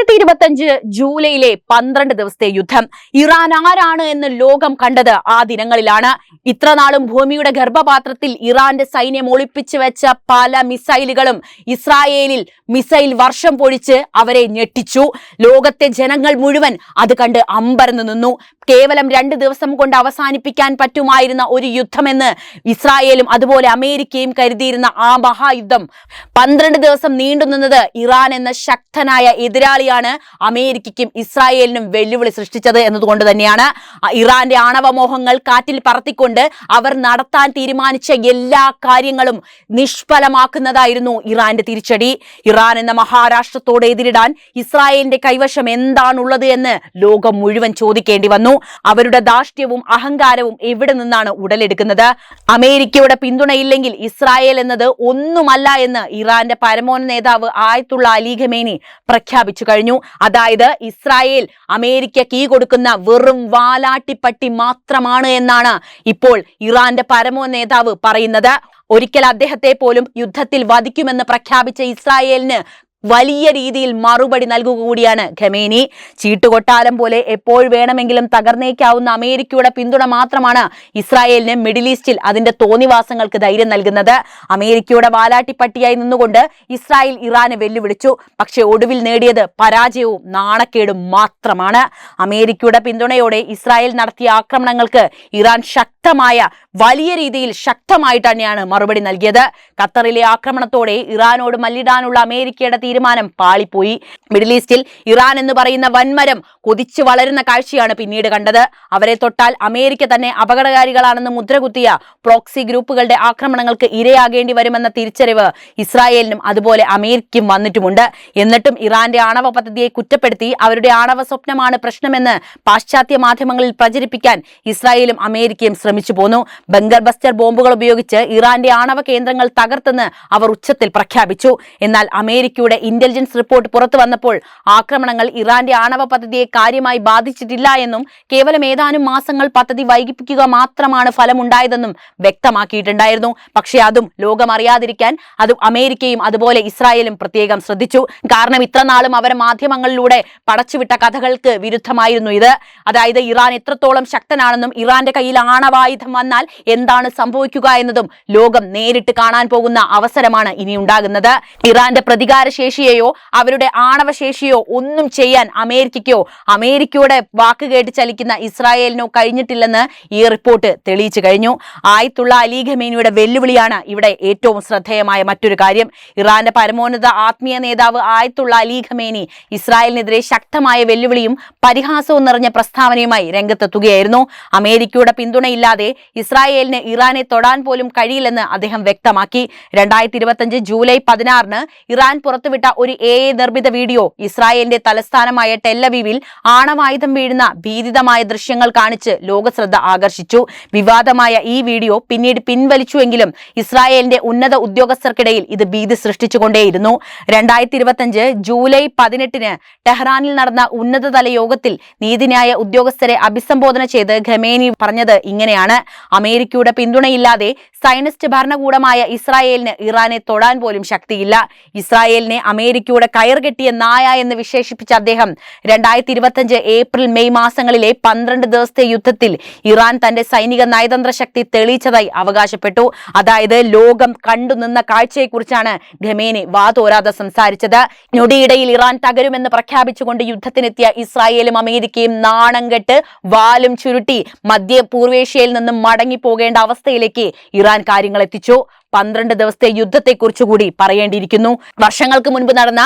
രണ്ടായിരത്തി ഇരുപത്തഞ്ച് ജൂലൈയിലെ പന്ത്രണ്ട് ദിവസത്തെ യുദ്ധം. ഇറാൻ ആരാണ് എന്ന് ലോകം കണ്ടത് ആ ദിനങ്ങളിലാണ്. ഇത്രനാളും ഭൂമിയുടെ ഗർഭപാത്രത്തിൽ ഇറാന്റെ സൈന്യം ഒളിപ്പിച്ചു വെച്ച പല മിസൈലുകളും ഇസ്രായേലിൽ മിസൈൽ വർഷം പൊഴിച്ച് അവരെ ഞെട്ടിച്ചു. ലോകത്തെ ജനങ്ങൾ മുഴുവൻ അത് കണ്ട് അമ്പരന്ന് നിന്നു. കേവലം രണ്ട് ദിവസം കൊണ്ട് അവസാനിപ്പിക്കാൻ പറ്റുമായിരുന്ന ഒരു യുദ്ധമെന്ന് ഇസ്രായേലും അതുപോലെ അമേരിക്കയും കരുതിയിരുന്ന ആ മഹായുദ്ധം. പന്ത്രണ്ട് ദിവസം നീണ്ടുനിന്നത് ഇറാൻ എന്ന ശക്തനായ എതിരാളിയാണ് അമേരിക്കയ്ക്കും ഇസ്രായേലിനും വെല്ലുവിളി സൃഷ്ടിച്ചത് എന്നതുകൊണ്ട് തന്നെയാണ്. ഇറാന്റെ ആണവമോഹങ്ങൾ കാറ്റിൽ പറത്തിക്കൊണ്ട് അവർ നടത്താൻ തീരുമാനിച്ച എല്ലാ കാര്യങ്ങളും നിഷ്ഫലമാക്കുന്നതായിരുന്നു ഇറാന്റെ തിരിച്ചടി. ഇറാൻ എന്ന മഹാരാഷ്ട്രത്തോട് എതിരിടാൻ ഇസ്രായേലിന്റെ കൈവശം എന്താണുള്ളത് എന്ന് ലോകം മുഴുവൻ ചോദിക്കേണ്ടി വന്നു. അവരുടെ ദാഷ്ട്യവും അഹങ്കാരവും എവിടെ നിന്നാണ് ഉടലെടുക്കുന്നത്? അമേരിക്കയുടെ പിന്തുണയില്ലെങ്കിൽ ഇസ്രായേൽ എന്നത് ഒന്നുമല്ല എന്ന് ഇറാന്റെ പരമോന്നത നേതാവ് ആയത്തുള്ള അലി ഖമേനി പ്രഖ്യാപിച്ചു കഴിഞ്ഞു. അതായത് ഇസ്രായേൽ അമേരിക്ക കീ കൊടുക്കുന്ന വെറും വാലാട്ടിപ്പട്ടി മാത്രമാണ് എന്നാണ് ഇപ്പോൾ ഇറാന്റെ പരമോ നേതാവ് പറയുന്നത്. ഒരിക്കൽ അദ്ദേഹത്തെ പോലും യുദ്ധത്തിൽ വധിക്കുമെന്ന് പ്രഖ്യാപിച്ച ഇസ്രായേലിന് വലിയ രീതിയിൽ മറുപടി നൽകുക കൂടിയാണ് ഖമേനി. ചീട്ടുകൊട്ടാലം പോലെ എപ്പോൾ വേണമെങ്കിലും തകർന്നേക്കാവുന്ന അമേരിക്കയുടെ പിന്തുണ മാത്രമാണ് ഇസ്രായേലിന് മിഡിൽ ഈസ്റ്റിൽ അതിന്റെ തോന്നിവാസങ്ങൾക്ക് ധൈര്യം നൽകുന്നത്. അമേരിക്കയുടെ വാലാട്ടിപ്പട്ടിയായി നിന്നുകൊണ്ട് ഇസ്രായേൽ ഇറാനെ വെല്ലുവിളിച്ചു. പക്ഷേ ഒടുവിൽ നേടിയത് പരാജയവും നാണക്കേടും മാത്രമാണ്. അമേരിക്കയുടെ പിന്തുണയോടെ ഇസ്രായേൽ നടത്തിയ ആക്രമണങ്ങൾക്ക് ഇറാൻ ശക്തമായ വലിയ രീതിയിൽ ശക്തമായിട്ട് തന്നെയാണ് മറുപടി നൽകിയത്. ഖത്തറിലെ ആക്രമണത്തോടെ ഇറാനോട് മല്ലിടാനുള്ള അമേരിക്കയുടെ തീരുമാനം പാളിപ്പോയി. മിഡിൽ ഈസ്റ്റിൽ ഇറാൻ എന്ന് പറയുന്ന വൻമരം കൊതിച്ചു വളരുന്ന കാഴ്ചയാണ് പിന്നീട് കണ്ടത്. അവരെ തൊട്ടാൽ അമേരിക്ക തന്നെ അപകടകാരികളാണെന്ന് മുദ്രകുത്തിയ പ്രോക്സി ഗ്രൂപ്പുകളുടെ ആക്രമണങ്ങൾക്ക് ഇരയാകേണ്ടി വരുമെന്ന തിരിച്ചറിവ് ഇസ്രായേലിനും അതുപോലെ അമേരിക്കയും വന്നിട്ടുമുണ്ട്. എന്നിട്ടും ഇറാന്റെ ആണവ പദ്ധതിയെ കുറ്റപ്പെടുത്തി അവരുടെ ആണവ സ്വപ്നമാണ് പ്രശ്നമെന്ന് പാശ്ചാത്യ മാധ്യമങ്ങളിൽ പ്രചരിപ്പിക്കാൻ ഇസ്രായേലും അമേരിക്കയും ശ്രമിച്ചു പോന്നു. ബംഗർ ബസ്റ്റർ ബോംബുകൾ ഉപയോഗിച്ച് ഇറാന്റെ ആണവ കേന്ദ്രങ്ങൾ തകർത്തെന്ന് അവർ ഉച്ചത്തിൽ പ്രഖ്യാപിച്ചു. എന്നാൽ അമേരിക്കയുടെ ഇന്റലിജൻസ് റിപ്പോർട്ട് പുറത്തു വന്നപ്പോൾ ആക്രമണങ്ങൾ ഇറാന്റെ ആണവ പദ്ധതിയെ കാര്യമായി ബാധിച്ചിട്ടില്ല എന്നും കേവലം ഏതാനും മാസങ്ങൾ പദ്ധതി വൈകിപ്പിക്കുക മാത്രമാണ് ഫലമുണ്ടായതെന്നും വ്യക്തമാക്കിയിട്ടുണ്ടായിരുന്നു. പക്ഷേ അതും ലോകം അറിയാതിരിക്കാൻ അതും അമേരിക്കയും അതുപോലെ ഇസ്രായേലും പ്രത്യേകം ശ്രദ്ധിച്ചു. കാരണം ഇത്രനാളും അവരെ മാധ്യമങ്ങളിലൂടെ പടച്ചുവിട്ട കഥകൾക്ക് വിരുദ്ധമായിരുന്നു ഇത്. അതായത് ഇറാൻ എത്രത്തോളം ശക്തനാണെന്നും ഇറാന്റെ കയ്യിൽ ആണവായുധം വന്നാൽ എന്താണ് സംഭവിക്കുക എന്നതും ലോകം നേരിട്ട് കാണാൻ പോകുന്ന അവസരമാണ് ഇനി ഉണ്ടാകുന്നത് ഇറാന്റെ പ്രതികാര ശേഷിയെയോ അവരുടെ ആണവശേഷിയോ ഒന്നും ചെയ്യാൻ അമേരിക്കയ്ക്കോ അമേരിക്കയുടെ വാക്ക് കേട്ട് ചലിക്കുന്ന ഇസ്രായേലിനോ കഴിഞ്ഞിട്ടില്ലെന്ന് ഈ റിപ്പോർട്ട് തെളിയിച്ചു കഴിഞ്ഞു. ആയിത്തുള്ള അലി ഖമേനിയുടെ വെല്ലുവിളിയാണ് ഇവിടെ ഏറ്റവും ശ്രദ്ധേയമായ മറ്റൊരു കാര്യം. ഇറാന്റെ പരമോന്നത ആത്മീയ നേതാവ് ആയിത്തുള്ള അലി ഖമേനി ഇസ്രായേലിനെതിരെ ശക്തമായ വെല്ലുവിളിയും പരിഹാസവും നിറഞ്ഞ പ്രസ്താവനയുമായി രംഗത്തെത്തുകയായിരുന്നു. അമേരിക്കയുടെ പിന്തുണയില്ലാതെ ഇസ്രായേലിന് ഇറാനെ തൊടാൻ പോലും കഴിയില്ലെന്ന് അദ്ദേഹം വ്യക്തമാക്കി. രണ്ടായിരത്തി ഇരുപത്തഞ്ച് ജൂലൈ പതിനാറിന് ഇറാൻ പുറത്തുവിട്ട ഒരു എ നിർമ്മിത വീഡിയോ ഇസ്രായേലിന്റെ തലസ്ഥാനമായ ടെല്ലവീവിൽ ആണവായുധം വീഴുന്ന ഭീതിതമായ ദൃശ്യങ്ങൾ കാണിച്ച് ലോകശ്രദ്ധ ആകർഷിച്ചു. വിവാദമായ ഈ വീഡിയോ പിന്നീട് പിൻവലിച്ചുവെങ്കിലും ഇസ്രായേലിന്റെ ഉന്നത ഉദ്യോഗസ്ഥർക്കിടയിൽ ഇത് ഭീതി സൃഷ്ടിച്ചുകൊണ്ടേയിരുന്നു. രണ്ടായിരത്തി ഇരുപത്തഞ്ച് ജൂലൈ പതിനെട്ടിന് ടെഹ്റാനിൽ നടന്ന ഉന്നതതല യോഗത്തിൽ നീതിന്യായ ഉദ്യോഗസ്ഥരെ അഭിസംബോധന ചെയ്ത് ഖമേനി പറഞ്ഞത് ഇങ്ങനെയാണ്. അമേരിക്കയുടെ പിന്തുണയില്ലാതെ സൈനിസ്റ്റ് ഭരണകൂടമായ ഇസ്രായേലിന് ഇറാനെ തൊടാൻ പോലും ശക്തിയില്ല. ഇസ്രായേലിനെ അമേരിക്കയുടെ കയർകെട്ടിയ നായ എന്ന് വിശേഷിപ്പിച്ച അദ്ദേഹം രണ്ടായിരത്തി ഇരുപത്തഞ്ച് ഏപ്രിൽ മെയ് മാസങ്ങളിലെ പന്ത്രണ്ട് ദിവസത്തെ യുദ്ധത്തിൽ ഇറാൻ തന്റെ സൈനിക നയതന്ത്ര ശക്തി തെളിയിച്ചതായി അവകാശപ്പെട്ടു. അതായത് ലോകം കണ്ടുനിന്ന കാഴ്ചയെക്കുറിച്ചാണ് ഖമേനി വാതോരാതെ സംസാരിച്ചത്. ഞൊടിയിടയിൽ ഇറാൻ തകരുമെന്ന് പ്രഖ്യാപിച്ചുകൊണ്ട് യുദ്ധത്തിനെത്തിയ ഇസ്രായേലും അമേരിക്കയും നാണം കെട്ട് വാലും ചുരുട്ടി മധ്യ പൂർവേഷ്യയിൽ നിന്നും മടങ്ങിപ്പോകേണ്ട അവസ്ഥയിലേക്ക് ഇറാൻ കാര്യങ്ങൾ എത്തിച്ചു പന്ത്രണ്ട് ദിവസത്തെ യുദ്ധത്തെക്കുറിച്ച് കൂടി പറയേണ്ടിയിരിക്കുന്നു. വർഷങ്ങൾക്ക് മുൻപ് നടന്ന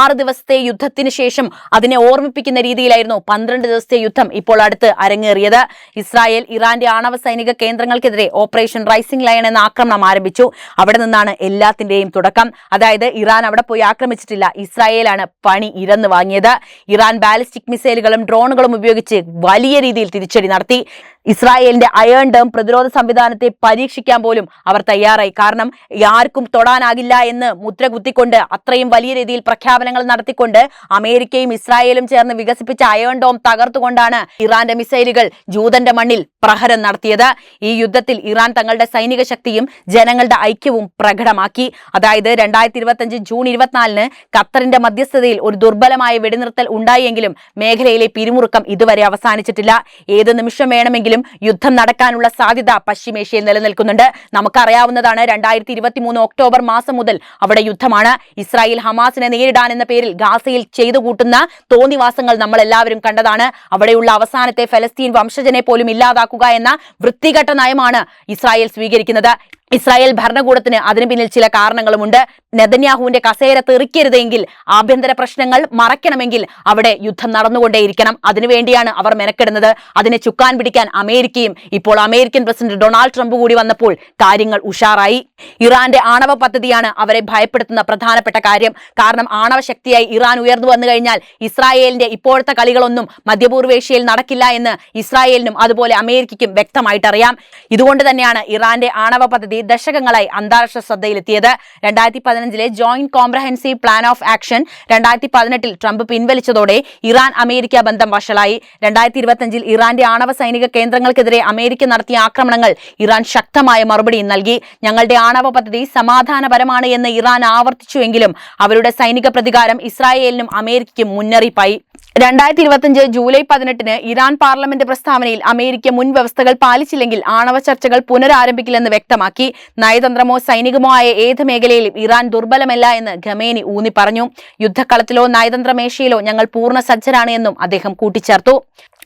ആറ് ദിവസത്തെ യുദ്ധത്തിന് ശേഷം അതിനെ ഓർമ്മിപ്പിക്കുന്ന രീതിയിലായിരുന്നു പന്ത്രണ്ട് ദിവസത്തെ യുദ്ധം ഇപ്പോൾ അടുത്ത് അരങ്ങേറിയത്. ഇസ്രായേൽ ഇറാന്റെ ആണവ സൈനിക കേന്ദ്രങ്ങൾക്കെതിരെ ഓപ്പറേഷൻ റൈസിംഗ് ലയൺ എന്ന ആക്രമണം ആരംഭിച്ചു. അവിടെ നിന്നാണ് എല്ലാത്തിന്റെയും തുടക്കം. അതായത് ഇറാൻ അവിടെ പോയി ആക്രമിച്ചിട്ടില്ല. ഇസ്രായേലാണ് പണി ഇരന്ന് വാങ്ങിയത്. ഇറാൻ ബാലിസ്റ്റിക് മിസൈലുകളും ഡ്രോണുകളും ഉപയോഗിച്ച് വലിയ രീതിയിൽ തിരിച്ചടി നടത്തി. ഇസ്രായേലിന്റെ അയേൺ ഡേം പ്രതിരോധ സംവിധാനത്തെ പരീക്ഷിക്കാൻ പോലും അവർ തയ്യാറായി. കാരണം ആർക്കും തൊടാനാകില്ല എന്ന് മുദ്ര കുത്തിക്കൊണ്ട് അത്രയും വലിയ രീതിയിൽ പ്രഖ്യാപനങ്ങൾ നടത്തിക്കൊണ്ട് അമേരിക്കയും ഇസ്രായേലും ചേർന്ന് വികസിപ്പിച്ച അയേൺ ഡോം തകർത്തുകൊണ്ടാണ് ഇറാന്റെ മിസൈലുകൾ ജൂതന്റെ മണ്ണിൽ പ്രഹരം നടത്തിയത്. ഈ യുദ്ധത്തിൽ ഇറാൻ തങ്ങളുടെ സൈനിക ശക്തിയും ജനങ്ങളുടെ ഐക്യവും പ്രകടമാക്കി. അതായത് രണ്ടായിരത്തി ഇരുപത്തിയഞ്ച് ജൂൺ ഇരുപത്തിനാലിന് ഖത്തറിന്റെ മധ്യസ്ഥതയിൽ ഒരു ദുർബലമായ വെടിനിർത്തൽ ഉണ്ടായെങ്കിലും മേഖലയിലെ പിരിമുറുക്കം ഇതുവരെ അവസാനിച്ചിട്ടില്ല. ഏത് നിമിഷം വേണമെങ്കിലും യുദ്ധം നടക്കാനുള്ള സാധ്യത പശ്ചിമേഷ്യയിൽ നിലനിൽക്കുന്നുണ്ട്. നമുക്കറിയാവുന്നതാണ് രണ്ടായിരത്തി ഇരുപത്തി മൂന്ന് ഒക്ടോബർ മാസം മുതൽ അവിടെ യുദ്ധമാണ്. ഇസ്രായേൽ ഹമാസിനെ നേരിടാൻ എന്ന പേരിൽ ഗാസയിൽ ചെയ്തു കൂട്ടുന്ന തോന്നിവാസങ്ങൾ നമ്മൾ എല്ലാവരും കണ്ടതാണ്. അവിടെയുള്ള അവസാനത്തെ ഫലസ്തീൻ വംശജനെ പോലും ഇല്ലാതാക്കുക എന്ന വൃത്തികെട്ട നയമാണ് ഇസ്രായേൽ സ്വീകരിക്കുന്നത്. ഇസ്രായേൽ ഭരണകൂടത്തിന് അതിനു പിന്നിൽ ചില കാരണങ്ങളുമുണ്ട്. നെതന്യാഹുവിന്റെ കസേര തെറിക്കരുതെങ്കിൽ ആഭ്യന്തര പ്രശ്നങ്ങൾ മറയ്ക്കണമെങ്കിൽ അവിടെ യുദ്ധം നടന്നുകൊണ്ടേയിരിക്കണം. അതിനുവേണ്ടിയാണ് അവർ മെനക്കെടുന്നത്. അതിനെ ചുക്കാൻ പിടിക്കാൻ അമേരിക്കയും ഇപ്പോൾ അമേരിക്കൻ പ്രസിഡന്റ് ഡൊണാൾഡ് ട്രംപ് കൂടി വന്നപ്പോൾ കാര്യങ്ങൾ ഉഷാറായി. ഇറാന്റെ ആണവ പദ്ധതിയാണ് അവരെ ഭയപ്പെടുത്തുന്ന പ്രധാനപ്പെട്ട കാര്യം. കാരണം ആണവ ശക്തിയായി ഇറാൻ ഉയർന്നു വന്നു കഴിഞ്ഞാൽ ഇസ്രായേലിന്റെ ഇപ്പോഴത്തെ കളികളൊന്നും മധ്യപൂർവേഷ്യയിൽ നടക്കില്ല എന്ന് ഇസ്രായേലിനും അതുപോലെ അമേരിക്കയ്ക്കും വ്യക്തമായിട്ടറിയാം. ഇതുകൊണ്ട് തന്നെയാണ് ഇറാന്റെ ആണവ പദ്ധതി ദശകങ്ങളായി അന്താരാഷ്ട്ര ശ്രദ്ധയിലെത്തിയത്. രണ്ടായിരത്തി പതിനഞ്ചിലെ joint comprehensive plan of action രണ്ടായിരത്തി പതിനെട്ടിൽ ട്രംപ് പിൻവലിച്ചതോടെ ഇറാൻ അമേരിക്ക ബന്ധം വഷളായി. രണ്ടായിരത്തി ഇരുപത്തിയഞ്ചിൽ ഇറാന്റെ ആണവ സൈനിക കേന്ദ്രങ്ങൾക്കെതിരെ അമേരിക്ക നടത്തിയ ആക്രമണങ്ങൾ ഇറാൻ ശക്തമായ മറുപടി നൽകി. ഞങ്ങളുടെ ആണവ പദ്ധതി സമാധാനപരമാണ് എന്ന് ഇറാൻ ആവർത്തിച്ചുവെങ്കിലും അവരുടെ സൈനിക പ്രതികാരം ഇസ്രായേലിനും അമേരിക്കയ്ക്കും മുന്നറിയിപ്പായി. രണ്ടായിരത്തി ഇരുപത്തിയഞ്ച് ജൂലൈ പതിനെട്ടിന് ഇറാൻ പാർലമെന്റ് പ്രസ്താവനയിൽ അമേരിക്ക മുൻ വ്യവസ്ഥകൾ പാലിച്ചില്ലെങ്കിൽ ആണവ ചർച്ചകൾ പുനരാരംഭിക്കില്ലെന്ന് വ്യക്തമാക്കി. നയതന്ത്രമോ സൈനികമോ ആയ ഏത് മേഖലയിലും ഇറാൻ ദുർബലമല്ല എന്ന് ഖമേനി ഊന്നി പറഞ്ഞു. യുദ്ധക്കളത്തിലോ നയതന്ത്ര മേശയിലോ ഞങ്ങൾ പൂർണ സജ്ജരാണ് എന്നും അദ്ദേഹം കൂട്ടിച്ചേർത്തു.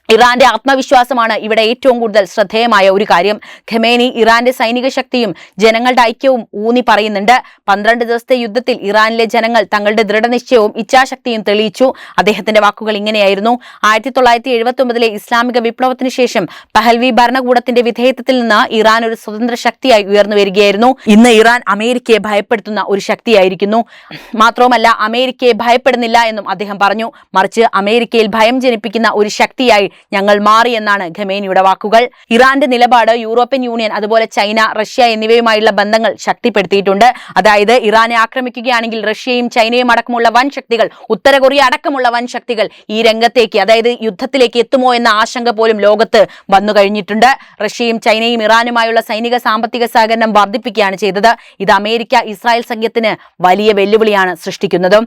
ഇറാന്റെ ആത്മവിശ്വാസമാണ് ഇവിടെ ഏറ്റവും കൂടുതൽ ശ്രദ്ധേയമായ ഒരു കാര്യം. ഖമേനി ഇറാന്റെ സൈനിക ശക്തിയും ജനങ്ങളുടെ ഐക്യവും ഊന്നി പറയുന്നുണ്ട്. പന്ത്രണ്ട് ദിവസത്തെ യുദ്ധത്തിൽ ഇറാനിലെ ജനങ്ങൾ തങ്ങളുടെ ദൃഢനിശ്ചയവും ഇച്ഛാശക്തിയും തെളിയിച്ചു. അദ്ദേഹത്തിന്റെ വാക്കുകൾ ഇങ്ങനെയായിരുന്നു. ആയിരത്തി തൊള്ളായിരത്തി എഴുപത്തി ഒമ്പതിലെ ഇസ്ലാമിക വിപ്ലവത്തിന് ശേഷം പഹൽവി ഭരണകൂടത്തിന്റെ വിധേയത്വത്തിൽ നിന്ന് ഇറാൻ ഒരു സ്വതന്ത്ര ശക്തിയായി ഉയർന്നു വരികയായിരുന്നു. ഇന്ന് ഇറാൻ അമേരിക്കയെ ഭയപ്പെടുത്തുന്ന ഒരു ശക്തിയായിരിക്കുന്നു. മാത്രവുമല്ല അമേരിക്കയെ ഭയപ്പെടുന്നില്ല എന്നും അദ്ദേഹം പറഞ്ഞു. മറിച്ച് അമേരിക്കയിൽ ഭയം ജനിപ്പിക്കുന്ന ഒരു ശക്തിയായി ഞങ്ങൾ മാറി എന്നാണ് ഖമേനിയുടെ വാക്കുകൾ. ഇറാന്റെ നിലപാട് യൂറോപ്യൻ യൂണിയൻ അതുപോലെ ചൈന റഷ്യ എന്നിവയുമായുള്ള ബന്ധങ്ങൾ ശക്തിപ്പെടുത്തിയിട്ടുണ്ട്. അതായത് ഇറാനെ ആക്രമിക്കുകയാണെങ്കിൽ റഷ്യയും ചൈനയും അടക്കമുള്ള വൻ ശക്തികൾ ഉത്തര കൊറിയ അടക്കമുള്ള വൻ ശക്തികൾ ഈ രംഗത്തേക്ക് അതായത് യുദ്ധത്തിലേക്ക് എത്തുമോ എന്ന ആശങ്ക പോലും ലോകത്ത് വന്നു കഴിഞ്ഞിട്ടുണ്ട്. റഷ്യയും ചൈനയും ഇറാനുമായുള്ള സൈനിക സാമ്പത്തിക സഹകരണം വർദ്ധിപ്പിക്കുകയാണ് ചെയ്തത്. ഇത് അമേരിക്ക ഇസ്രായേൽ സംഘത്തിന് വലിയ വെല്ലുവിളിയാണ് സൃഷ്ടിക്കുന്നത്.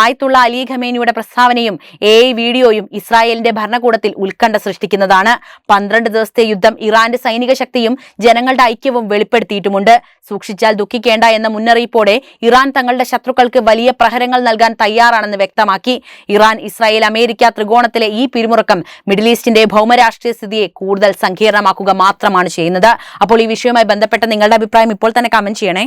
ആയത്തുള്ള അലി ഖമേനിയുടെ പ്രസ്താവനയും എ വീഡിയോയും ഇസ്രായേലിന്റെ ഭരണകൂടത്തിൽ ഉത്കണ്ഠ സൃഷ്ടിക്കുന്നതാണ്. പന്ത്രണ്ട് ദിവസത്തെ യുദ്ധം ഇറാന്റെ സൈനിക ശക്തിയും ജനങ്ങളുടെ ഐക്യവും വെളിപ്പെടുത്തിയിട്ടുമുണ്ട്. സൂക്ഷിച്ചാൽ ദുഃഖിക്കേണ്ട എന്ന മുന്നറിയിപ്പോടെ ഇറാൻ തങ്ങളുടെ ശത്രുക്കൾക്ക് വലിയ പ്രഹരങ്ങൾ നൽകാൻ തയ്യാറാണെന്ന് വ്യക്തമാക്കി. ഇറാൻ ഇസ്രായേൽ അമേരിക്ക ത്രികോണത്തിലെ ഈ പിരിമുറുക്കം മിഡിൽ ഈസ്റ്റിന്റെ ഭൗമരാഷ്ട്രീയ സ്ഥിതിയെ കൂടുതൽ സങ്കീർണമാക്കുക മാത്രമാണ് ചെയ്യുന്നത്. അപ്പോൾ ഈ വിഷയവുമായി ബന്ധപ്പെട്ട നിങ്ങളുടെ അഭിപ്രായം ഇപ്പോൾ തന്നെ കമന്റ് ചെയ്യണേ.